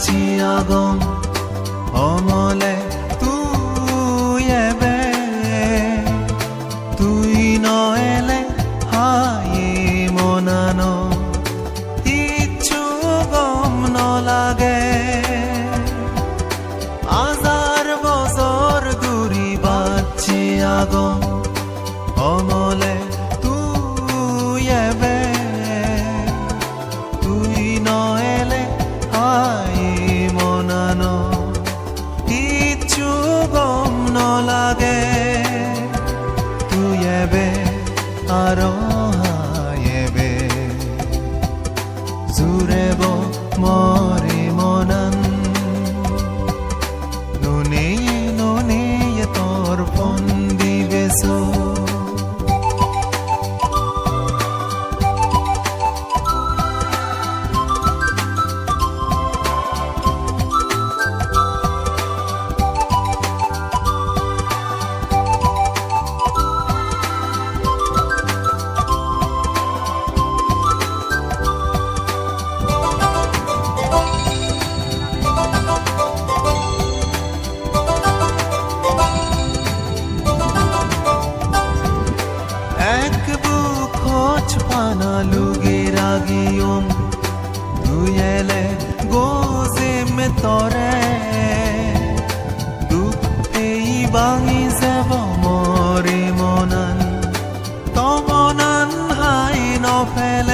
বাচ্ছি আগম, অমলে তুই এবে। তুই নএলে হায়ে মনানো কিচ্ছু গম নলাগে। আজার বছর দূরি বাচ্ছি এবে জুরেব মরে মনান নুনে নুনে তোর ফোন দিবে पानालुगे रागियों दुयेले गोजे में तोरे दुखते ही बांगी যাব মরে মনান তমনান হাই নফেল